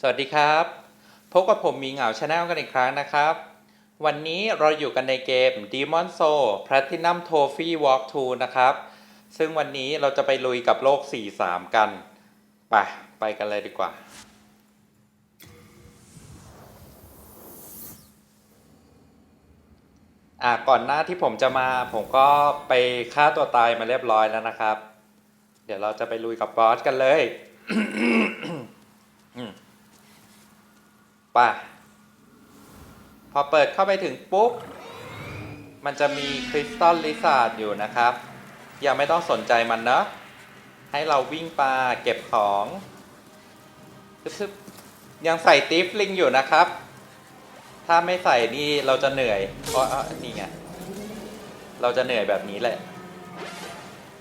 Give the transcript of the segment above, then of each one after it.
สวัสดีครับ พบกับผมมีเหงาชาแนลกันอีกครั้งนะครับ วันนี้เราอยู่กันในเกม Demon Soul Platinum Trophy Walk 2 นะครับ ซึ่งวันนี้เราจะไปลุยกับโลก 4-3 กัน ไป ไปกันเลยดีกว่า อะก่อนหน้าที่ผมจะมา ผมก็ไปฆ่าตัวตายมาเรียบร้อยแล้วนะครับ เดี๋ยวเราจะไปลุยกับบอสกันเลย ป่ะ พอเปิดเข้าไปถึงปุ๊บ มันจะมีคริสตัลลิซาร์ดอยู่นะครับยังไม่ต้องสนใจมันเนอะให้เราวิ่งปลาเก็บของยังใส่ติฟลิงอยู่นะครับ ถ้าไม่ใส่นี่เราจะเหนื่อยเพราะอะนี่ไงเราจะเหนื่อยแบบนี้แหละ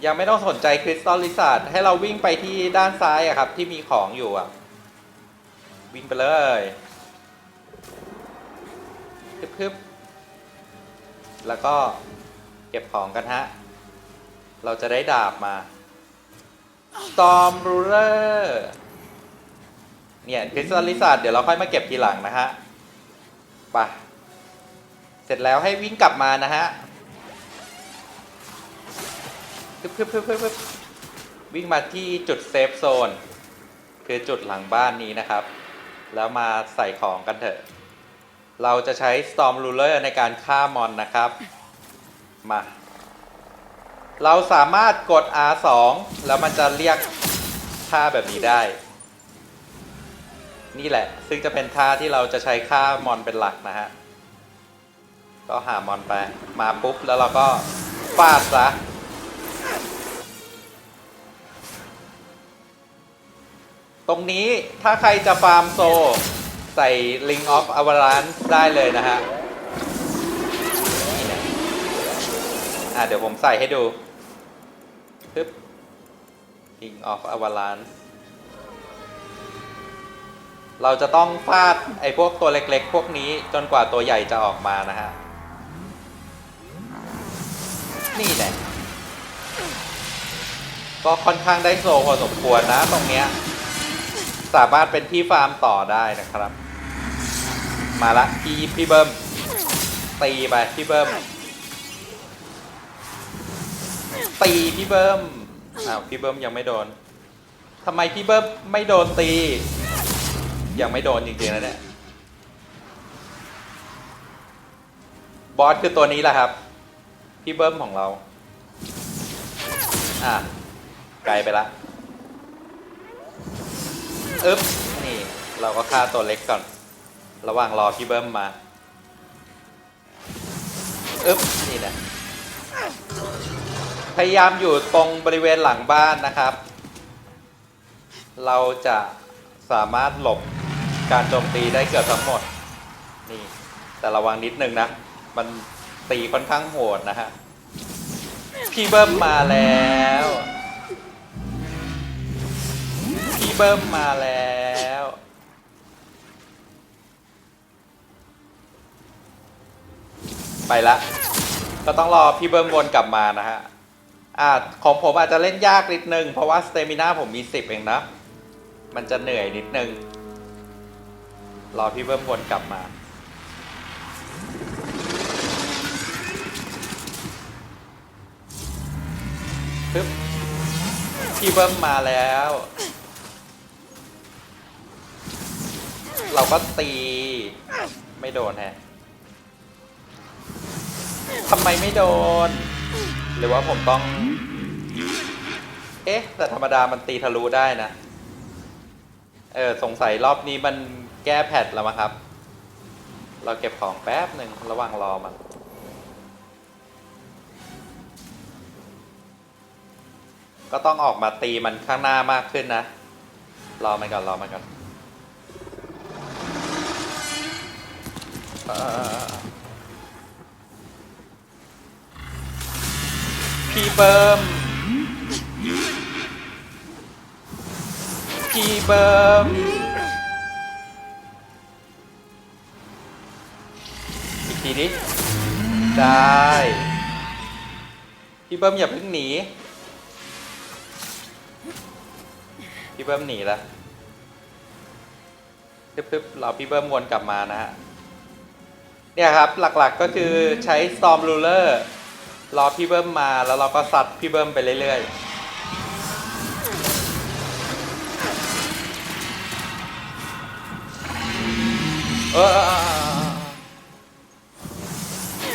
ยังไม่ต้องสนใจคริสตัลลิซาร์ดให้เราวิ่งไปที่ด้านซ้ายอะครับ ที่มีของอยู่อะวิ่งไปเลย พึบๆแล้วก็เก็บของกันฮะ เราจะได้ดาบมา Storm Ruler เนี่ยคริสตัลลิซาร์ดเดี๋ยวเราค่อยมาเก็บทีหลังนะฮะไปเสร็จแล้วให้วิ่งกลับมานะฮะพึบพึบพึบพึบวิ่งมาที่จุดเซฟโซน คือจุดหลังบ้านนี้นะครับ แล้วมาใส่ของกันเถอะ เราจะใช้ Storm Ruler ในการฆ่ามอนนะครับ มา เราสามารถกด R2 แล้วมันจะเรียกท่าแบบนี้ได้ นี่แหละ ซึ่งจะเป็นท่าที่เราจะใช้ฆ่ามอนเป็นหลักนะฮะ ก็หามอนไป มาปุ๊บ แล้วเราก็ฟาดซะตรงนี้ถ้าใครจะฟาร์มโซ ใส่ Ring of Avalanche ได้เลยนะฮะอะเดี๋ยวผมใส่ให้ดูปึ๊บ Ring of Avalanche เราจะต้องฟาดไอ้พวกตัวเล็กๆ พวกนี้จนกว่าตัวใหญ่จะออกมานะฮะ นี่แหละ ก็ค่อนข้างได้โซพอสมควรนะตรงเนี้ย สามารถเป็นที่ฟาร์มต่อได้นะครับ มาละพี่พี่เบิ้มตีไปพี่เบิ้มตีพี่เบิ้มอ้าวพี่เบิ้มยังไม่โดนทำไมพี่เบิ้มไม่โดนตี ยังไม่โดนจริงๆนะเนี่ยบอสคือตัวนี้แหละครับ พี่เบิ้มของเรา อะไกลไปละอึ๊บนี่ เราก็ฆ่าตัวเล็กก่อน ระหว่างรอพี่เบิ้มมาอึ๊บนี่นะพยายามอยู่ตรงบริเวณหลังบ้านนะครับ เราจะสามารถหลบการโจมตีได้เกือบทั้งหมด นี่ แต่ระวังนิดนึงนะ มันตีค่อนข้างโหดนะฮะ พี่เบิ้มมาแล้ว พี่เบิ้มมาแล้ว ไปละก็ต้องรอพี่เบิ้มวนกลับมานะฮะอ่าของผมอาจจะเล่นยากนิดนึง เพราะว่าสเตมิน่าผมมีสิบเองนะ มันจะเหนื่อยนิดนึง รอพี่เบิ้มวนกลับมา ปึ๊บ พี่เบิ้มมาแล้ว เราก็ตี ไม่โดนแฮะ ทำไมไม่โดน หรือว่าผมต้อง เอ๊ะ แต่ธรรมดามันตีทะลุได้นะ เออ สงสัยรอบนี้มันแก้แพทแล้วมั้งครับ เราเก็บของแป๊บหนึ่งระหว่างรอมันก็ต้องออกมาตีมันข้างหน้ามากขึ้นนะ รอมันก่อน รอมันก่อน พี่เบิร์มพี่เบิร์มอีกทีนี้ได้พี่เบิร์มอย่าเพิ่งหนีพี่เบิ้มหนีละปึ๊บๆรอพี่เบิ้มวนกลับมานะฮะเนี่ยครับหลักๆก็คือใช้ Storm Ruler รอ รอพี่เบิ้มมาแล้วเราก็ซัดพี่เบิ้มไปเรื่อยๆเออ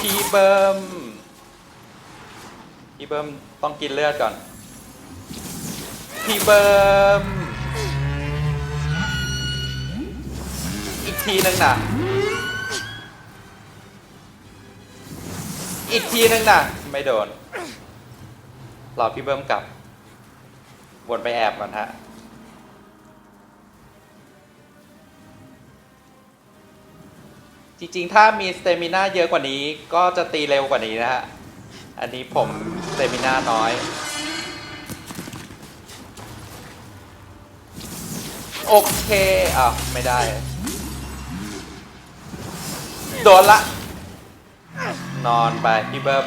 พี่เบิ้มพี่เบิ้มต้องกินเลือดก่อน พี่เบิ้มอีกทีนึงน่ะ อีกทีนึงนะไม่โดนรอพี่เบิ้มกลับ วนไปแอบก่อนฮะจริงๆ ถ้ามีสเตมิน่าเยอะกว่านี้ก็จะตีเร็วกว่านี้นะฮะ อันนี้ผมสเตมิน่าน้อย โอเคอ้าวไม่ได้ โดนละ นอนไปพี่เบิ้ม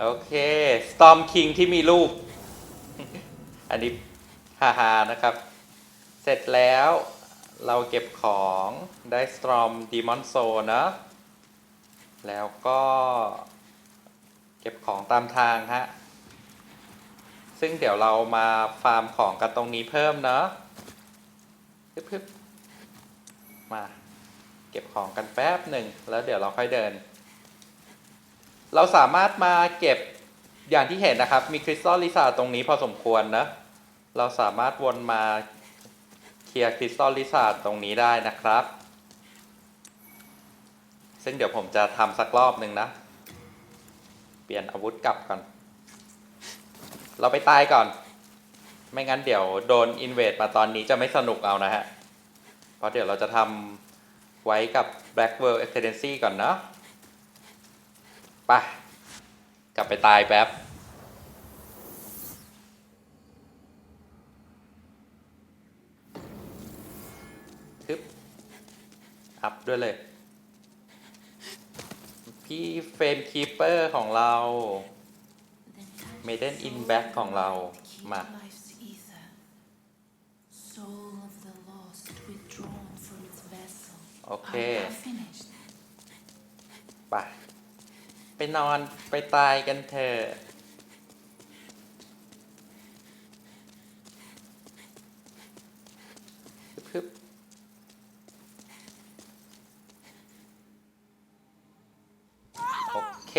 โอเค Storm King ที่มีรูปอันนี้ฮาฮานะครับ เสร็จแล้วเราเก็บของได้ Storm Demon Soul นะ แล้วก็เก็บของตามทางฮะ ซึ่งเดี๋ยวเรามาฟาร์มของกันตรงนี้เพิ่มเนาะพึบๆมา เก็บของกันแป๊บหนึ่งแล้วเดี๋ยวเราค่อยเดิน เราสามารถมาเก็บอย่างที่เห็นนะครับ มีคริสตัลลิซาตรงนี้พอสมควรนะ เราสามารถวนมาเคลียร์คริสตัลลิซาตรงนี้ได้นะครับ ซึ่งเดี๋ยวผมจะทำสักรอบหนึ่งนะ เปลี่ยนอาวุธกลับก่อน เราไปตายก่อน ไม่งั้นเดี๋ยวโดนอินเวดมาตอนนี้จะไม่สนุกเอานะฮะ เพราะเดี๋ยวเราจะทำ ไว้กับ Black World Excellency ก่อนเนาะไปกลับไปตายแป๊บ ทึบ อัพด้วยเลย พี่เฟรมคีเปอร์ของเรา Maiden in Black ของเรา มา โอเค Are you finished? ไปไปนอนไปตายกันเถอะ พึบๆโอเค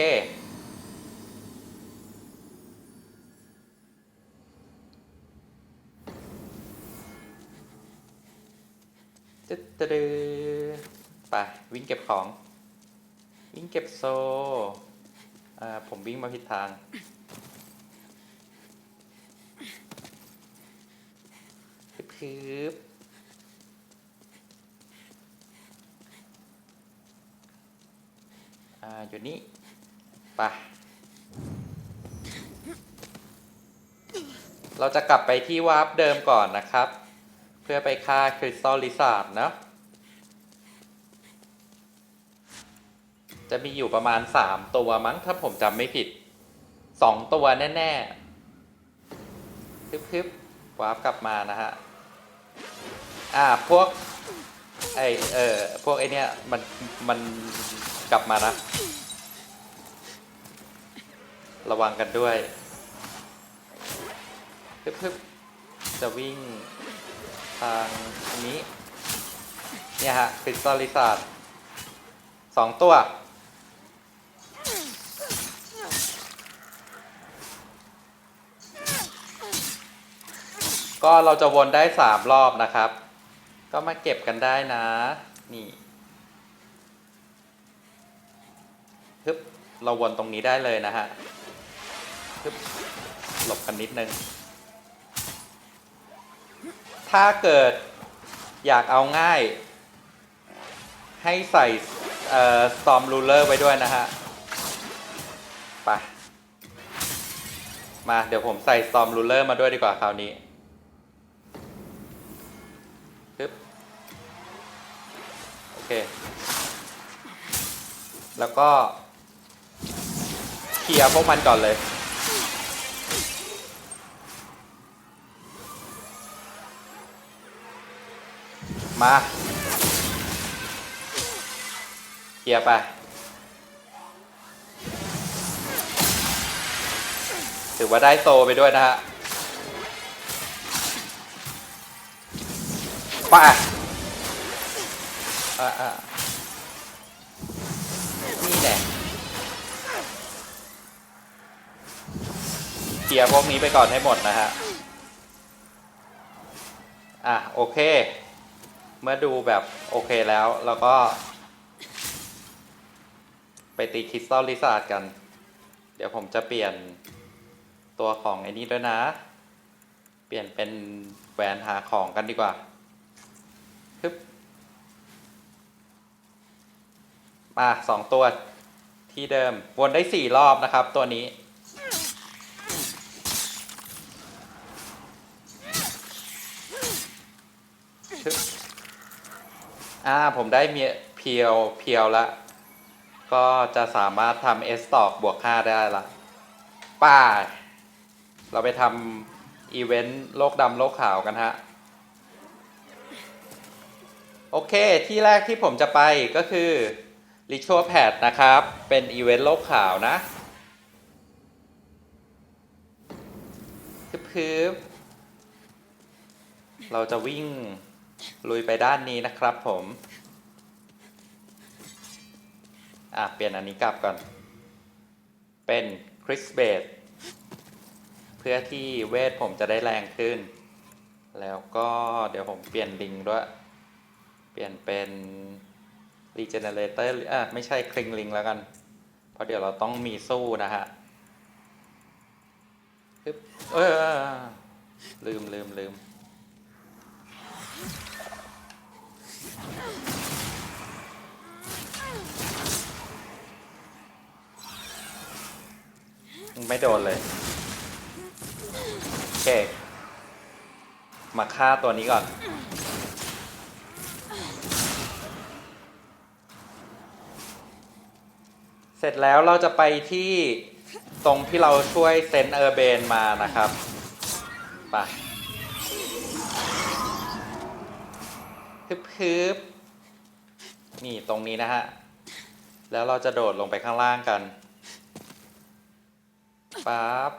ตึ๊ดตึ๊ดตึ๊ด ไปวิ่งเก็บของ วิ่งเก็บโซ่ผมวิ่งมาผิดทาง คืบอ่าอยู่นี่ไปเราจะกลับไปที่วาร์ปเดิมก่อนนะครับ เพื่อไปฆ่าคริสตัลลิซาร์ดนะ จะมีอยู่ประมาณสามตัวมั้งถ้าผมจำไม่ผิดสองตัวแน่ๆพึบๆวาร์ปกลับมานะฮะ อ่าพวกไอเออพวกไอเนี้ยมันมันกลับมานะ ระวังกันด้วยพึบๆจะวิ่งทางนี้ เนี่ยฮะคริสตัลลิซาร์ดสองตัว ก็เราจะวนได้สามรอบนะครับ ก็มาเก็บกันได้นะ นี่ฮึบเราวนตรงนี้ได้เลยนะฮะฮึบหลบกันนิดนึง ถ้าเกิดอยากเอาง่าย ให้ใส่เอ่อ storm ruler ไว้ด้วยนะฮะไปมาเดี๋ยวผมใส่ storm ruler มาด้วยดีกว่าคราวนี้ เค แล้วก็เคลียร์พวกมันก่อนเลยมาเคลียร์ไป ถือว่าได้โซไปด้วยนะฮะไปะอ่าอ่านี่แหละเคลียพวกนี้ไปก่อนให้หมดนะฮะ อะ โอเค เมื่อดูแบบโอเคแล้วเราก็ ไปตีคริสตัลลิซาร์ดกัน เดี๋ยวผมจะเปลี่ยนตัวของไอ้นี้ด้วยนะ เปลี่ยนเป็นแหวนหาของกันดีกว่าฮึบ มาสองตัวที่เดิม วนได้สี่รอบนะครับ ตัวนี้ฮึบอ่า ผมได้เมียเพียวเพียวละ ก็จะสามารถทำเอสตอกบวก5ได้ละ ป้ายเราไปทำอีเวนต์โลกดำโลกขาวกันฮะโอเค ที่แรกที่ผมจะไปก็คือ ริช a l แพดนะครับ เป็นอีเวนต์โลกขาวนะพึบๆเราจะวิ่งลุยไปด้านนี้นะครับผม อะ เปลี่ยนอันนี้กลับก่อน เป็นคริสเบดเพื่อที่เวทผมจะได้แรงขึ้น แล้วก็เดี๋ยวผมเปลี่ยนลิงด้วย เปลี่ยนเป็น regenerator อะไม่ใช่คลิงลิงแล้วกัน เพราะเดี๋ยวเราต้องมีสู้นะฮะฮึบเออลืมลืมลืมไม่โดนเลยโอเคมาฆ่าตัวนี้ก่อน เส ร็จแล้วเราจะไปที่ตรงที่เราช่วยเซนเออร์เบนมานะครับไปพึบๆนี่ตรงนี้นะฮะ แล้วเราจะโดดลงไปข้างล่างกันปั๊บ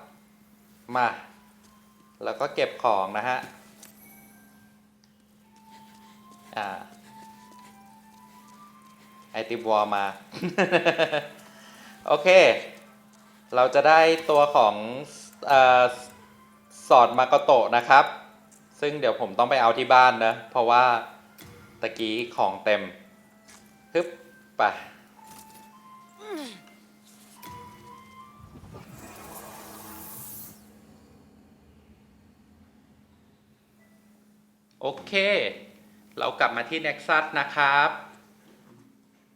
มา แล้วก็เก็บของนะฮะ อ่า ไอติมวอมา โอเค เราจะได้ตัวของออสอดมากโตะนะครับ ซึ่งเดี๋ยวผมต้องไปเอาที่บ้านนะ เพราะว่าตะกี้ของเต็มฮึบไปโอเค เรากลับมาที่ Nexus นะครับ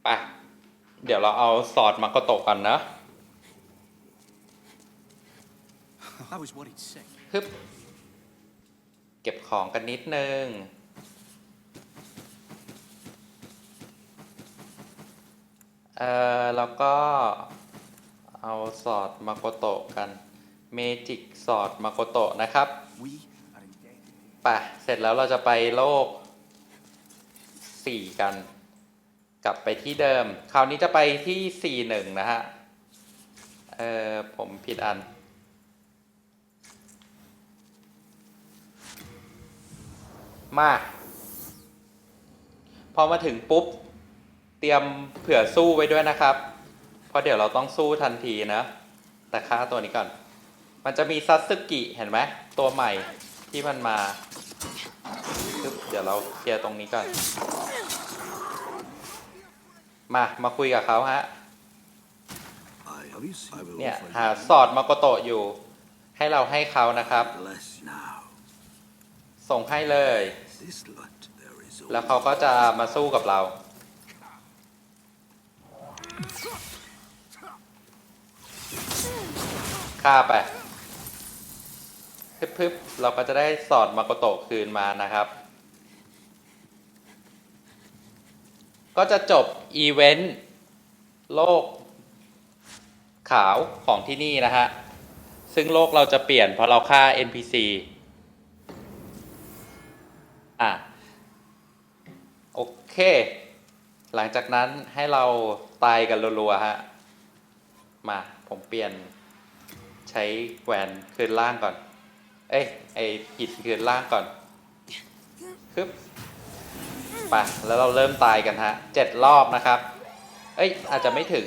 ไป เดี๋ยวเราเอาสอดมาโกโตะกันนะ I was worried sick. ฮึบเก็บของกันนิดนึง เอ่อ แล้วก็เอาสอดมาโกโตะกัน เมจิกสอดมาโกโตะนะครับ We are indebted. ไปเสร็จแล้วเราจะไปโลกสี่กัน กลับไปที่เดิม คราวนี้จะไปที่สี่หนึ่งนะฮะ เออผมผิดอัน มา พอมาถึงปุ๊บ เตรียมเผื่อสู้ไว้ด้วยนะครับ เพราะเดี๋ยวเราต้องสู้ทันทีนะ แต่ค่าตัวนี้ก่อน มันจะมีซัตสึกิเห็นไหม ตัวใหม่ที่มันมา เดี๋ยวเราเคลียร์ตรงนี้ก่อน มา มาคุยกับเขาฮะ I have you seen? I will เนี่ย offer หาสอดมาโกโตะอยู่ ให้เราให้เขานะครับ you less now. ส่งให้เลย This lot there is แล้วเขาก็จะมาสู้กับเรา ฆ่าไป พึบๆ เราก็จะได้สอดมาโกโตะคืนมานะครับ ก็จะจบอีเวนต์โลกขาวของที่นี่นะฮะ ซึ่งโลกเราจะเปลี่ยนเพราะเราฆ่า NPC อะ โอเค หลังจากนั้นให้เราตายกันรัวๆฮะ มา ผมเปลี่ยนใช้แหวนคืนล่างก่อน เอ้ย ไอหินคืนล่างก่อน คึบ ไปแล้วเราเริ่มตายกันฮะเจ็ดรอบนะครับ เอ้ย อาจจะไม่ถึง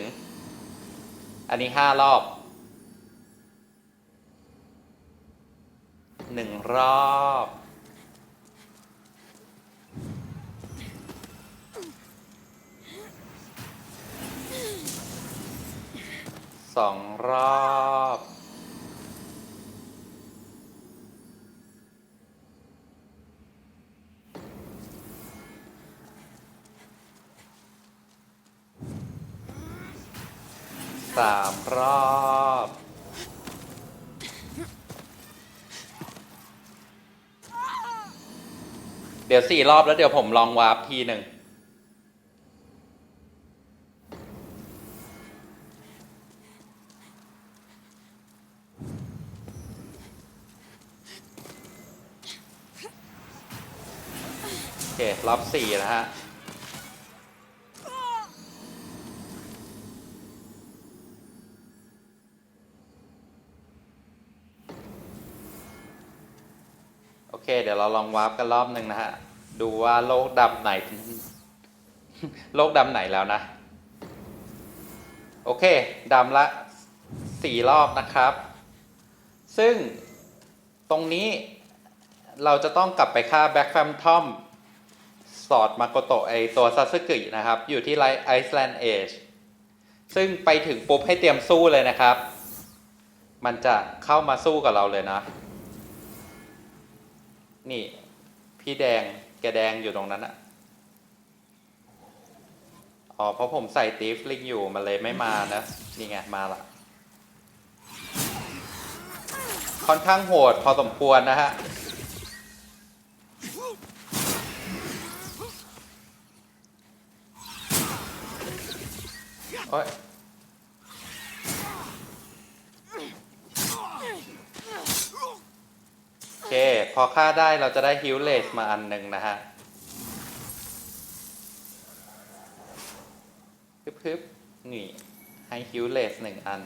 อันนี้ห้ารอบหนึ่งรอบสองรอบ สามรอบเดี๋ยวสี่รอบแล้วเดี๋ยวผมลองวาร์ปทีหนึ่ง โอเค รอบสี่นะฮะ เดี๋ยวเราลองวาร์ปกันรอบหนึ่งนะฮะ ดูว่าโลกดำไหน โลกดำไหนแล้วนะ โอเคดำละสี่รอบนะครับ ซึ่งตรงนี้เราจะต้องกลับไปฆ่าแบ็คแฟมทอมสอดมาโกโตไอตัวซาสึกินะครับ อยู่ที่ไลไอซ์แลนด์เอจซึ่งไปถึงปุ๊บให้เตรียมสู้เลยนะครับ มันจะเข้ามาสู้กับเราเลยนะ นี่ พี่แดงแกแดงอยู่ตรงนั้นอะอ๋อเพราะผมใส่ตีฟลิงอยู่มันเลยไม่มานะ นี่ไง มาละค่อนข้างโหดพอสมควรนะฮะ โอ้ย โอ เคพอฆ่าได้เราจะได้ฮิลเลสมาอันหนึ่งนะฮะพึบๆนี่ให้ฮิลเลสหนึ่งอัน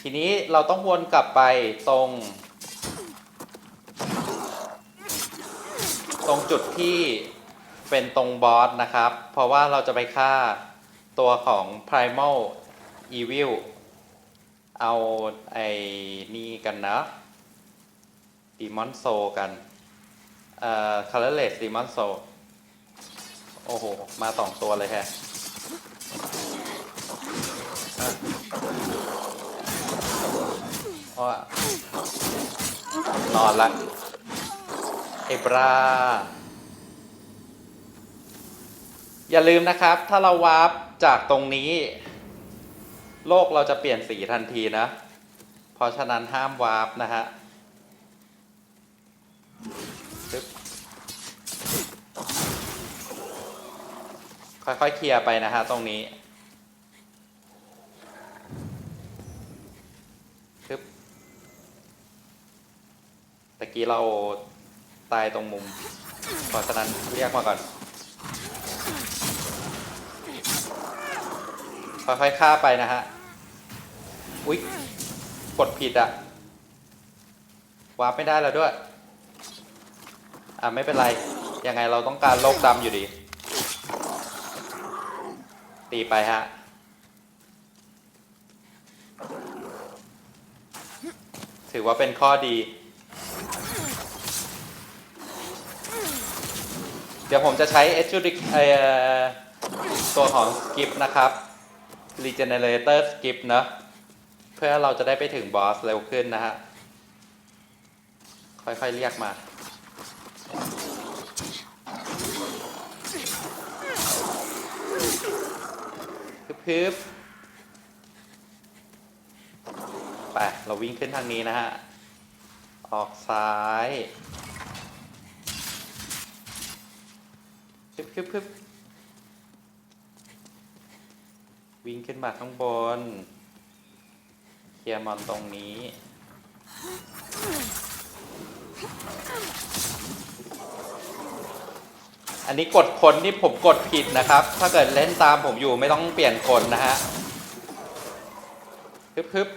ทีนี้เราต้องวนกลับไปตรง ตรงจุดที่เป็นตรงบอสนะครับ เพราะว่าเราจะไปฆ่าตัวของ Primal Evil เอาไอ้นี่กันนะ Demon Soul กันเอ่อ Colorless Demon Soul โอ้โห มาสองตัวเลยแฮะนอนละเอบราอย่าลืมนะครับ ถ้าเราวาร์ปจากตรงนี้ โลกเราจะเปลี่ยนสีทันทีนะ เพราะฉะนั้นห้ามวาร์ปนะฮะ ปึ๊บค่อยๆเคลียร์ไปนะฮะตรงนี้ปึ๊บตะกี้เราตายตรงมุมเพราะฉะนั้นเรียกมาก่อน ค่อยๆฆ่าไปนะฮะ อุ๊ย กดผิดอะวาร์ปไม่ได้แล้วด้วย อะไม่เป็นไร ยังไงเราต้องการโลกดำอยู่ดี ตีไปฮะ ถือว่าเป็นข้อดี เดี๋ยวผมจะใช้เอจูดิกตัวของสกิปนะครับ Regenerator Skip เนะเพื่อเราจะได้ไปถึงบอสเร็วขึ้นนะฮะ ค่อยๆ เรียกมา พึบไปเราวิ่งขึ้นทางนี้นะฮะ ออกซ้ายพึบพึบพึบวิ่งขึ้นมาข้างบน เคลียร์มอนตรงนี้ อันนี้กดคนนี่ผมกดผิดนะครับ ถ้าเกิดเล่นตามผมอยู่ไม่ต้องเปลี่ยนคนนะฮะฮึบฮึบ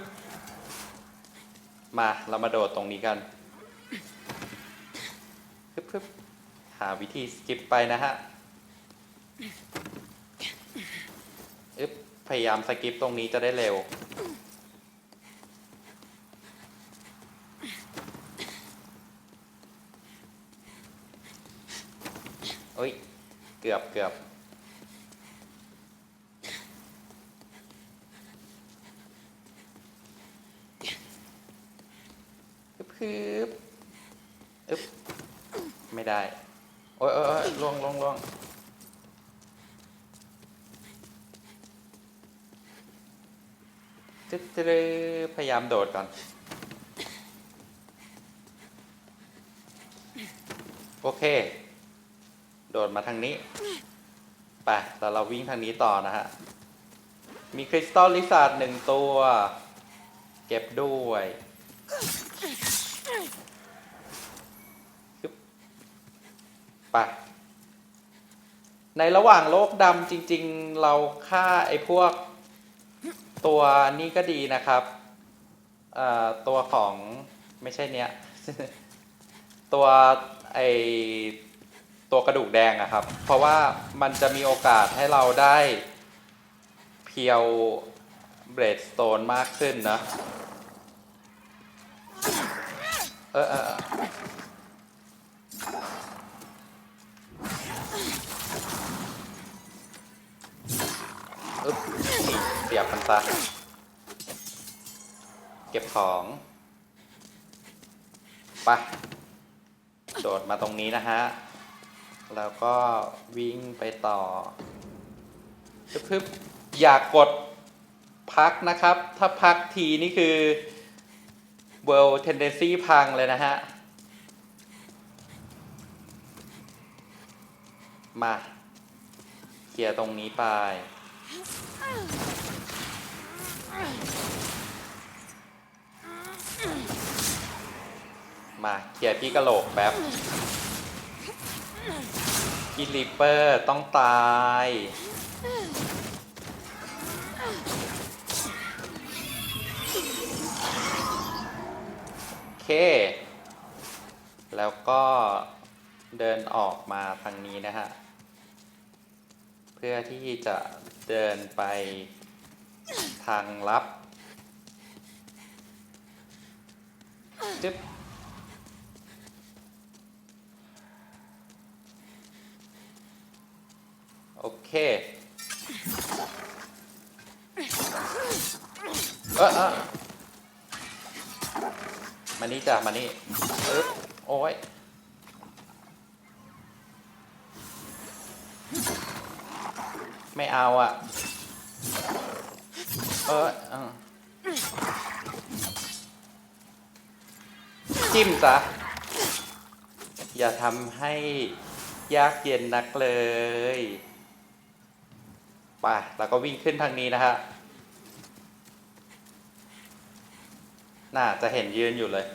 มาเรามาโดดตรงนี้กันฮึบฮึบหาวิธีสกิปไปนะฮะอึบพยายามสกิปตรงนี้จะได้เร็ว เอ้ย เกือบเกือบฮึบฮึบอึบไม่ได้ โอ้ยโอ้ยล่วงล่วงล่วงจึ๊ดจึ๊ดพยายามโดดก่อน โอเค โดดมาทางนี้ ไปแล้วเราวิ่งทางนี้ต่อนะฮะ มีคริสตัลลิซาร์ดหนึ่งตัว เก็บด้วยไปในระหว่างโลกดำจริง ๆ เราฆ่าไอ้พวกตัวนี้ก็ดีนะครับตัวของไม่ใช่เนี้ย ตัวไอ ตัวกระดูกแดงอะครับ เพราะว่ามันจะมีโอกาสให้เราได้เพียวเบรดสโตนมากขึ้นนะ เออเอออึ๊บเสียบมันซะเก็บของไปโดดมาตรงนี้นะฮะ แล้วก็วิ่งไปต่อพึบๆอย่ากกดพักนะครับ ถ้าพักทีนี่คือ World Tendency พังเลยนะฮะ มาเคลียร์ตรงนี้ไปมาเคลียร์พี่กะโหลกแป๊บ พี่ลิเปอร์ต้องตาย โอเค แล้วก็เดินออกมาทางนี้นะฮะ เพื่อที่จะเดินไปทางลับ จึ๊บ โอเคเออเออมานี่จ้ะมานี่เอ๊บโอ้ยไม่เอาอะ เออเออจิ้มซะอย่าทำให้ยากเย็นนักเลย ไปแล้วก็วิ่งขึ้นทางนี้นะฮะน่าจะเห็นยืนอยู่เลย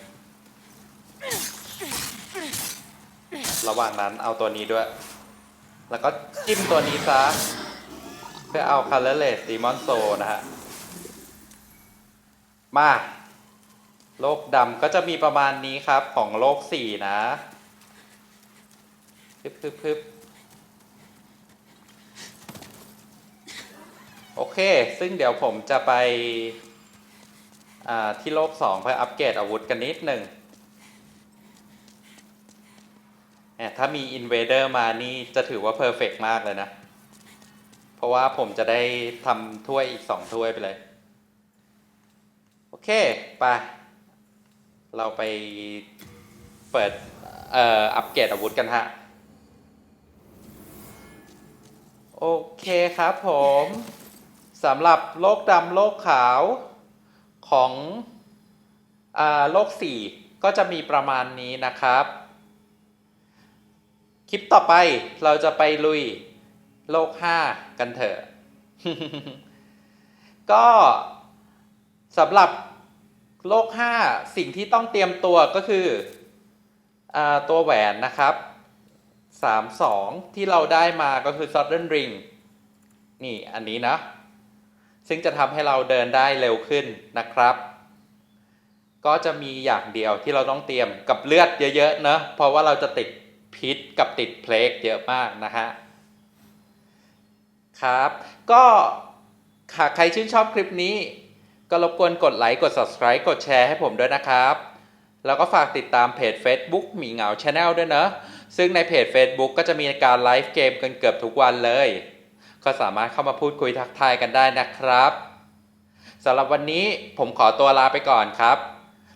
ระหว่างนั้นเอาตัวนี้ด้วย แล้วก็จิ้มตัวนี้ซะ เพื่อเอา Colorless Demon Soul นะฮะ มาโลกดำก็จะมีประมาณนี้ครับของโลกสี่นะ พึบพึบพึบ โอเค ซึ่งเดี๋ยวผมจะไปที่โลกสองเพื่ออัปเกรดอาวุธกันนิดหนึ่งถ้ามีอินเวเดอร์มานี่จะถือว่าเพอร์เฟกมากเลยนะ เพราะว่าผมจะได้ทำถ้วยอีกสองถ้วยไปเลย โอเคไปเราไปเปิดเอ่ออัปเกรดอาวุธกันฮะ โอเคครับผม สำหรับโลกดำโลกขาวของอโลกสี่ก็จะมีประมาณนี้นะครับ คลิปต่อไปเราจะไปลุยโลกห้ากันเถอะ ก็สำหรับโลกห้าสิ่งที่ต้องเตรียมตัวก็คืออตัวแหวนนะครับสามสองที่เราได้มาก็คือ Southern Ring นี่อันนี้นะ ซึ่งจะทำให้เราเดินได้เร็วขึ้นนะครับ ก็จะมีอย่างเดียวที่เราต้องเตรียมกับเลือดเยอะๆเนอะเพราะว่าเราจะติดพิษกับติดเพลกเยอะมากนะฮะครับ ก็หากใครชื่นชอบคลิปนี้ ก็รบกวนกดไลค์กด subscribe กดแชร์ให้ผมด้วยนะครับ แล้วก็ฝากติดตามเพจ Facebook หมีเหงา Channel ด้วยเนอะซึ่งในเพจ Facebook ก็จะมีการไลฟ์เกมกันเกือบทุกวันเลย ก็สามารถเข้ามาพูดคุยทักทายกันได้นะครับสำหรับวันนี้ผมขอตัวลาไปก่อนครับ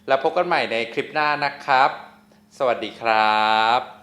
แล้วพบกันใหม่ในคลิปหน้านะครับ สวัสดีครับ